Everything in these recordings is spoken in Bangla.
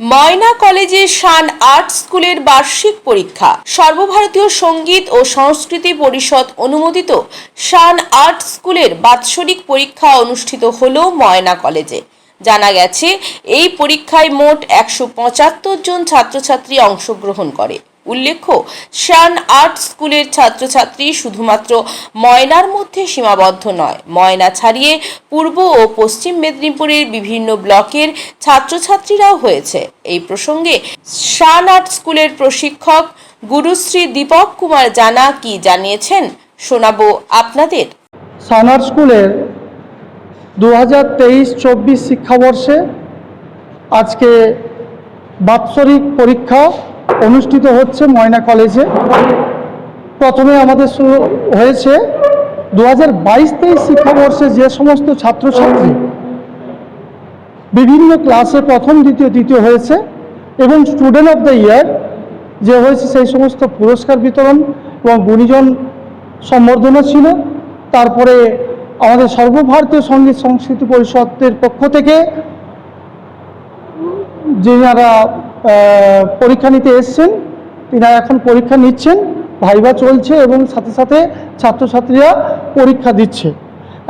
ময়না কলেজে শান আর্ট স্কুলের বার্ষিক পরীক্ষা। সর্বভারতীয় সংগীত ও সংস্কৃতি পরিষদ অনুমোদিত শান আর্ট স্কুলের বাৎসরিক পরীক্ষা অনুষ্ঠিত হল ময়না কলেজে। জানা গেছে, এই পরীক্ষায় মোট একশো পঁচাত্তর জন ছাত্রছাত্রী অংশগ্রহণ করে। উল্লেখ্য, শান আর্ট স্কুলের ছাত্রছাত্রী শুধুমাত্র ময়নার মধ্যে সীমাবদ্ধ নয়। ময়না ছাড়িয়ে পূর্ব ও পশ্চিম মেদিনীপুরের বিভিন্ন ব্লকের ছাত্রছাত্রীরাও হয়েছে। এই প্রসঙ্গে শান আর্ট স্কুলের প্রশিক্ষক গুরুশ্রী দীপক কুমার জানা কি জানিয়েছেন শোনাবো আপনাদের। শান আর্ট স্কুলের দু হাজার তেইশ চব্বিশ শিক্ষাবর্ষে আজকে বাৎসরিক পরীক্ষা অনুষ্ঠিত হচ্ছে ময়না কলেজে। প্রথমে আমাদের শুরু হয়েছে দু হাজার বাইশ তেইশ শিক্ষাবর্ষে যে সমস্ত ছাত্রছাত্রী বিভিন্ন ক্লাসে প্রথম, দ্বিতীয়, তৃতীয় হয়েছে এবং স্টুডেন্ট অফ দ্য ইয়ার যে হয়েছে সেই সমস্ত পুরস্কার বিতরণ এবং গুণীজন সম্বর্ধনা ছিল। তারপরে আমাদের সর্বভারতীয় সংগীত সংস্কৃতি পরিষদের পক্ষ থেকে যারা পরীক্ষা নিতে এসছেন। তিনারা এখন পরীক্ষা নিচ্ছেন, ভাইবা চলছে এবং সাথে সাথে ছাত্রছাত্রীরা পরীক্ষা দিচ্ছে।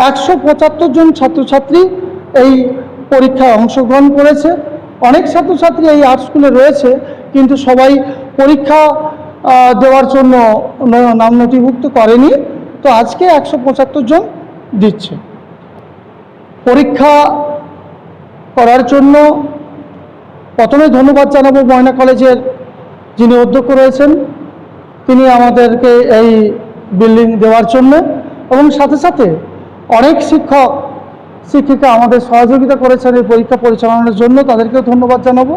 একশো পঁচাত্তর জন ছাত্রছাত্রী এই পরীক্ষায় অংশগ্রহণ করেছে। অনেক ছাত্রছাত্রী এই আর্ট স্কুলে রয়েছে, কিন্তু সবাই পরীক্ষা দেওয়ার জন্য নাম নথিভুক্ত করেনি। তো আজকে একশো পঁচাত্তর জন দিচ্ছে। পরীক্ষা করার জন্য প্রথমে ধন্যবাদ জানাব ময়না কলেজের যিনি অধ্যক্ষ রয়েছেন, তিনি আমাদেরকে এই বিল্ডিং দেওয়ার জন্য এবং সাথে সাথে অনেক শিক্ষক, শিক্ষিকা আমাদের সহযোগিতা করেছেন এই পরীক্ষা পরিচালনার জন্য, তাদেরকেও ধন্যবাদ জানাব।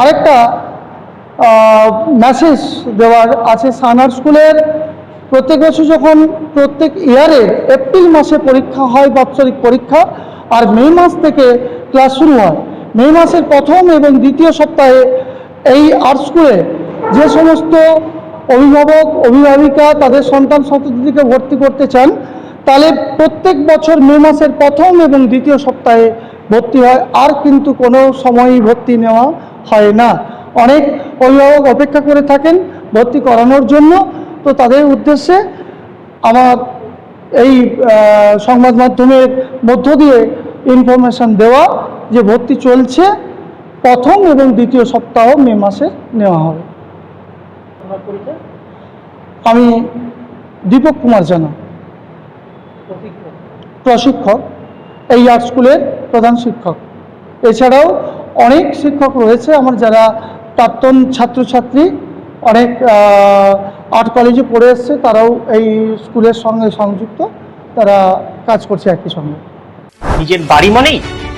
আরেকটা মেসেজ দেওয়ার আছে সানার স্কুলের। প্রত্যেক বছর যখন প্রত্যেক ইয়ারে এপ্রিল মাসে পরীক্ষা হয় বাৎসরিক পরীক্ষা, আর মে মাস থেকে ক্লাস শুরু হয়। মে মাসের প্রথম এবং দ্বিতীয় সপ্তাহে এই আর্ট স্কুলে যে সমস্ত অভিভাবক, অভিভাবিকা তাদের সন্তান সন্ততিকে ভর্তি করতে চান, তাহলে প্রত্যেক বছর মে মাসের প্রথম এবং দ্বিতীয় সপ্তাহে ভর্তি হয়। আর কিন্তু কোনো সময়ই ভর্তি নেওয়া হয় না। অনেক অভিভাবক অপেক্ষা করে থাকেন ভর্তি করানোর জন্য। তো তাদের উদ্দেশ্যে আমার এই সংবাদ মাধ্যমের মধ্য দিয়ে ইনফরমেশন দেওয়া। যে ভর্তি চলছে প্রথম এবং দ্বিতীয় সপ্তাহ মে মাসে নেওয়া হবে। আমি দীপক কুমার জানা। প্রশিক্ষক? এই আর্ট স্কুলের প্রধান শিক্ষক। এছাড়াও অনেক শিক্ষক রয়েছে আমার যারা প্রাক্তন ছাত্রছাত্রী অনেক আর্ট কলেজে পড়ে এসছে তারাও এই স্কুলের সঙ্গে সংযুক্ত তারা কাজ করছে একই সঙ্গে। নিজের বাড়ি মানেই